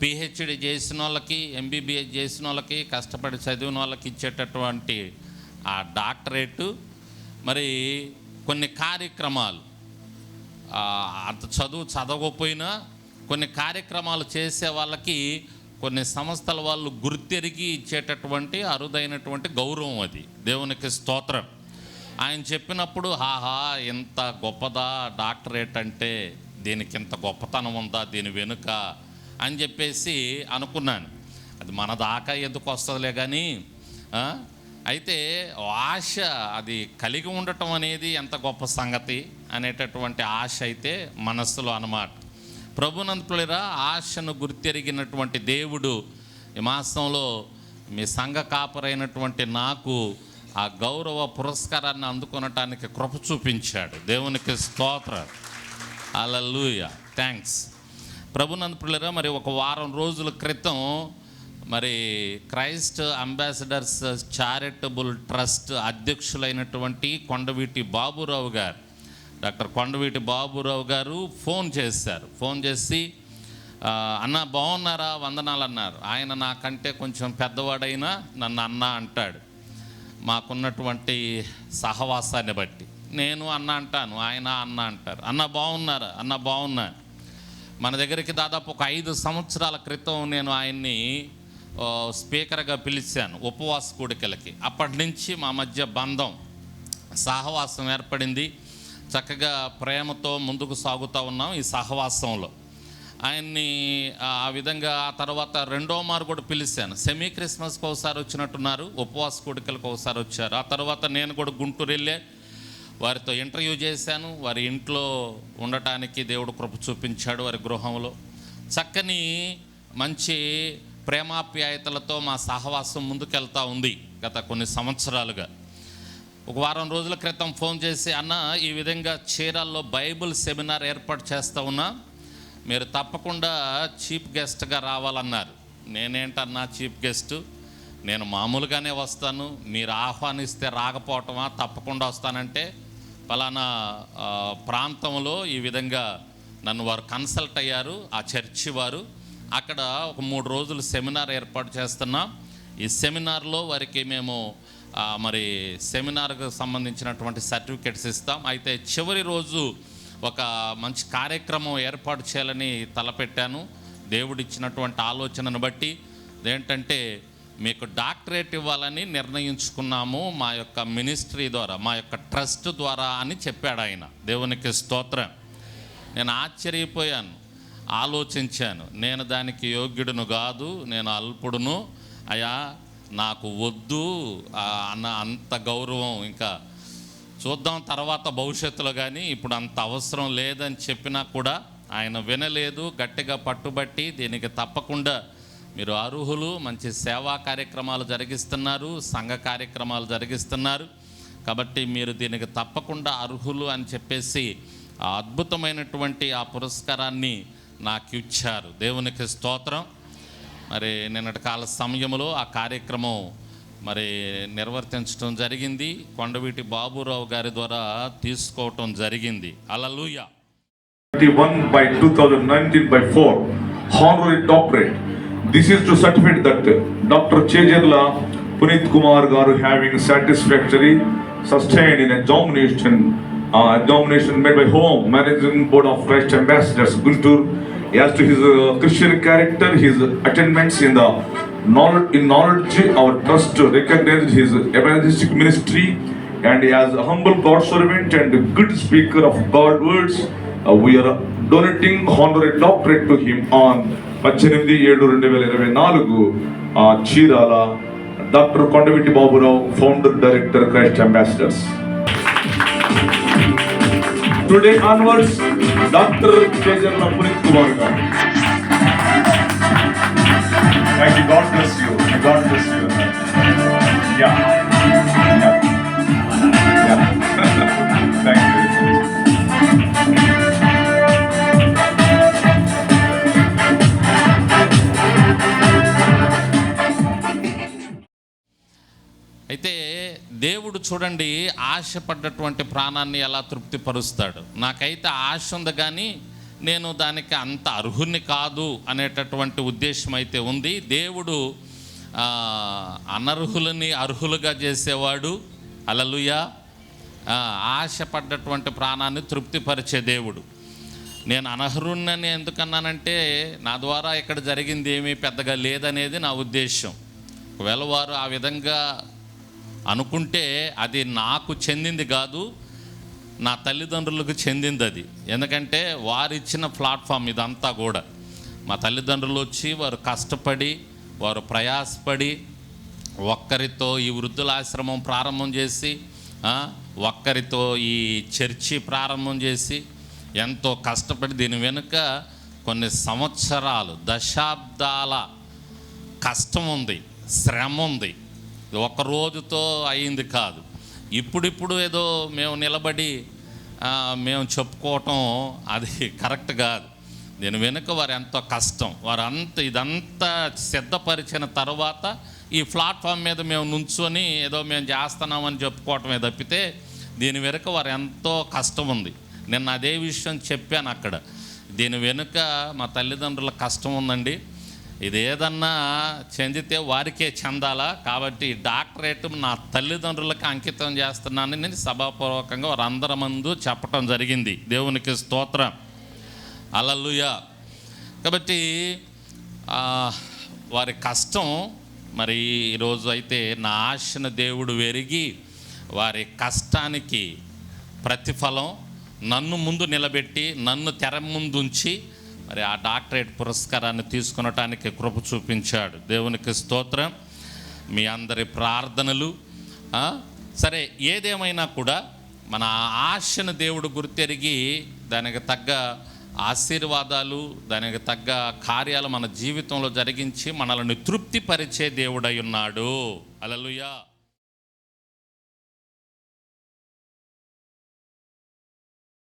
PhD చేసిన వాళ్ళకి MBBS చేసిన వాళ్ళకి కష్టపడి చదివిన వాళ్ళకి ఇచ్చేటటువంటి ఆ డాక్టరేటు మరి కొన్ని కార్యక్రమాలు అంత చదువు చదవకపోయినా కొన్ని కార్యక్రమాలు చేసే వాళ్ళకి కొన్ని సంస్థల వాళ్ళు గుర్తెరిగి ఇచ్చేటటువంటి అరుదైనటువంటి గౌరవం అది దేవునికి స్తోత్రం ఆయన చెప్పినప్పుడు హాహా ఇంత గొప్పదా డాక్టరేట్ అంటే దీనికి ఇంత గొప్పతనం ఉందా దీని వెనుక అని చెప్పేసి అనుకున్నాను అది మన దాకా ఎందుకు వస్తుందిలే కానీ అయితే ఆశ అది కలిగి ఉండటం అనేది ఎంత గొప్ప సంగతి అనేటటువంటి ఆశ అయితే మనస్సులో అనమాట ప్రభునంతులరా ఆశను గుర్తెరిగినటువంటి దేవుడు ఈ మాసంలో మీ సంఘ కాపరైనటువంటి నాకు ఆ గౌరవ పురస్కారాన్ని అందుకొనటానికి కృప చూపించాడు దేవునికి స్తోత్ర అలలుయ థ్యాంక్స్ పిల్లరా మరి ఒక వారం రోజుల క్రితం మరి క్రైస్ట్ అంబాసిడర్స్ చారిటబుల్ ట్రస్ట్ అధ్యక్షులైనటువంటి కొండవీటి బాబురావు గారు డాక్టర్ కొండవీటి బాబురావు గారు ఫోన్ చేశారు ఫోన్ చేసి అన్న బాగున్నారా వందనాలు అన్నారు ఆయన నాకంటే కొంచెం పెద్దవాడైనా నన్ను అన్న అంటాడు మాకున్నటువంటి సహవాసాన్ని బట్టి నేను అన్న అంటాను ఆయన అన్న అంటారు అన్న బాగున్నారా అన్న బాగున్నారు మన దగ్గరికి దాదాపు ఒక ఐదు సంవత్సరాల క్రితం నేను ఆయన్ని స్పీకర్గా పిలిచాను ఉపవాస కూడికలకి అప్పటి నుంచి మా మధ్య బంధం సహవాసం ఏర్పడింది చక్కగా ప్రేమతో ముందుకు సాగుతూ ఉన్నాం ఈ సహవాసంలో ఆయన్ని ఆ విధంగా ఆ తర్వాత రెండో మారు కూడా పిలిచాను సెమీ క్రిస్మస్కి ఒకసారి వచ్చినట్టున్నారు ఉపవాస కూడికలకు ఒకసారి వచ్చారు ఆ తర్వాత నేను కూడా గుంటూరు వెళ్ళే వారితో ఇంటర్వ్యూ చేశాను వారి ఇంట్లో ఉండటానికి దేవుడు కృప చూపించాడు వారి గృహంలో చక్కని మంచి ప్రేమాప్యాయతలతో మా సహవాసం ముందుకెళ్తా ఉంది గత కొన్ని సంవత్సరాలుగా ఒక వారం రోజుల క్రితం ఫోన్ చేసి అన్న ఈ విధంగా చీరాల్లో బైబుల్ సెమినార్ ఏర్పాటు చేస్తూ ఉన్నా మీరు తప్పకుండా చీఫ్ గెస్ట్గా రావాలన్నారు నేనేంటన్నా చీఫ్ గెస్ట్ నేను మామూలుగానే వస్తాను మీరు ఆహ్వానిస్తే రాకపోవటమా తప్పకుండా వస్తానంటే పలానా ప్రాంతంలో ఈ విధంగా నన్ను వారు కన్సల్ట్ అయ్యారు ఆ చర్చి వారు అక్కడ ఒక మూడు రోజులు సెమినార్ ఏర్పాటు చేస్తున్నాం ఈ సెమినార్లో వారికి మేము మరి సెమినార్కు సంబంధించినటువంటి సర్టిఫికెట్స్ ఇస్తాం అయితే చివరి రోజు ఒక మంచి కార్యక్రమం ఏర్పాటు చేయాలని తలపెట్టాను దేవుడిచ్చినటువంటి ఆలోచనను బట్టి ఏంటంటే మీకు డాక్టరేట్ ఇవ్వాలని నిర్ణయించుకున్నాము మా యొక్క మినిస్ట్రీ ద్వారా మా యొక్క ట్రస్ట్ ద్వారా అని చెప్పాడు ఆయన దేవునికి స్తోత్రం నేను ఆశ్చర్యపోయాను ఆలోచించాను నేను దానికి యోగ్యుడును కాదు నేను అల్పుడును అయా నాకు వద్దు అన్న అంత గౌరవం ఇంకా చూద్దాం తర్వాత భవిష్యత్తులో కానీ ఇప్పుడు అంత అవసరం లేదని చెప్పినా కూడా ఆయన వినలేదు గట్టిగా పట్టుబట్టి దీనికి తప్పకుండా మీరు అర్హులు మంచి సేవా కార్యక్రమాలు జరిగిస్తున్నారు సంఘ కార్యక్రమాలు జరిగిస్తున్నారు కాబట్టి మీరు దీనికి తప్పకుండా అర్హులు అని చెప్పేసి ఆ అద్భుతమైనటువంటి ఆ పురస్కారాన్ని నాకు ఇచ్చారు దేవునికి స్తోత్రం మరి నిన్నటి కాల సమయంలో ఆ కార్యక్రమం మరి నిర్వర్తించడం జరిగింది కొండవీటి బాబురావు గారి ద్వారా తీసుకోవటం జరిగింది అలలుయ 21 by 2019 by 4 honorary doctorate This is to certify that Dr. Chejerla Punit Kumar Garu having satisfactory sustained in examination uh, made by Home Management Board of Christ Ambassadors Guntur as to his uh, Christian character, his attainments in knowledge. Our trust recognized his evangelistic ministry, and as a humble God servant and a good speaker of God's words, uh, we are donating honorary doctorate to him on పద్దెనిమిది ఏడు రెండు వేల ఇరవై నాలుగు ఆ Chirala doctor Kondavitti Baburao founder director Christ Ambassadors today onwards doctor Chejarla Puneeth Kumar garu God bless you God bless దేవుడు చూడండి ఆశపడ్డటువంటి ప్రాణాన్ని ఎలా తృప్తిపరుస్తాడు నాకైతే ఆశ ఉంది కానీ నేను దానికి అంత అర్హుని కాదు అనేటటువంటి ఉద్దేశం అయితే ఉంది దేవుడు అనర్హులని అర్హులుగా చేసేవాడు అలలుయ ఆశపడ్డటువంటి ప్రాణాన్ని తృప్తిపరిచే దేవుడు నేను అనర్హుణ్ణని ఎందుకన్నానంటే నా ద్వారా ఇక్కడ జరిగింది ఏమీ పెద్దగా లేదనేది నా ఉద్దేశం ఒకవేళ వారు ఆ విధంగా అనుకుంటే అది నాకు చెందింది కాదు నా తల్లిదండ్రులకు చెందింది అది ఎందుకంటే వారిచ్చిన ప్లాట్ఫామ్ ఇదంతా కూడా మా తల్లిదండ్రులు వచ్చి వారు కష్టపడి వారు ప్రయాసపడి ఒక్కరితో ఈ వృద్ధుల ఆశ్రమం ప్రారంభం చేసి ఒక్కరితో ఈ చర్చి ప్రారంభం చేసి ఎంతో కష్టపడి దీని వెనుక కొన్ని సంవత్సరాలు దశాబ్దాల కష్టం ఉంది శ్రమ ఉంది ఒక రోజుతో అయింది కాదు ఇప్పుడిప్పుడు ఏదో మేము నిలబడి మేము చెప్పుకోవటం అది కరెక్ట్ కాదు దీని వెనుక వారు ఎంతో కష్టం వారు అంత ఇదంతా సిద్ధపరిచిన తర్వాత ఈ ప్లాట్ఫామ్ మీద మేము నుంచొని ఏదో మేము చేస్తున్నామని చెప్పుకోవటమే తప్పితే దీని వెనుక వారు ఎంతో కష్టం ఉంది నిన్న అదే విషయం చెప్పాను అక్కడ దీని వెనుక మా తల్లిదండ్రుల కష్టం ఉందండి ఇది ఏదన్నా చెందితే వారికే చెందాలా కాబట్టి డాక్టరేట్ నా తల్లిదండ్రులకు అంకితం చేస్తున్నానని నేను సభాపూర్వకంగా వారందరి ముందు చెప్పటం జరిగింది దేవునికి స్తోత్రం అలలుయ కాబట్టి వారి కష్టం మరి ఈరోజు అయితే నా ఆశన దేవుడు వెరిగి వారి కష్టానికి ప్రతిఫలం నన్ను ముందు నిలబెట్టి నన్ను తెర ముందుంచి మరి ఆ డాక్టరేట్ పురస్కారాన్ని తీసుకునటానికి కృప చూపించాడు దేవునికి స్తోత్రం మీ అందరి ప్రార్థనలు సరే ఏదేమైనా కూడా మన ఆశను దేవుడు గుర్తెరిగి దానికి తగ్గ ఆశీర్వాదాలు దానికి తగ్గ కార్యాలు మన జీవితంలో జరిగించి మనల్ని తృప్తిపరిచే దేవుడై ఉన్నాడు అలలుయా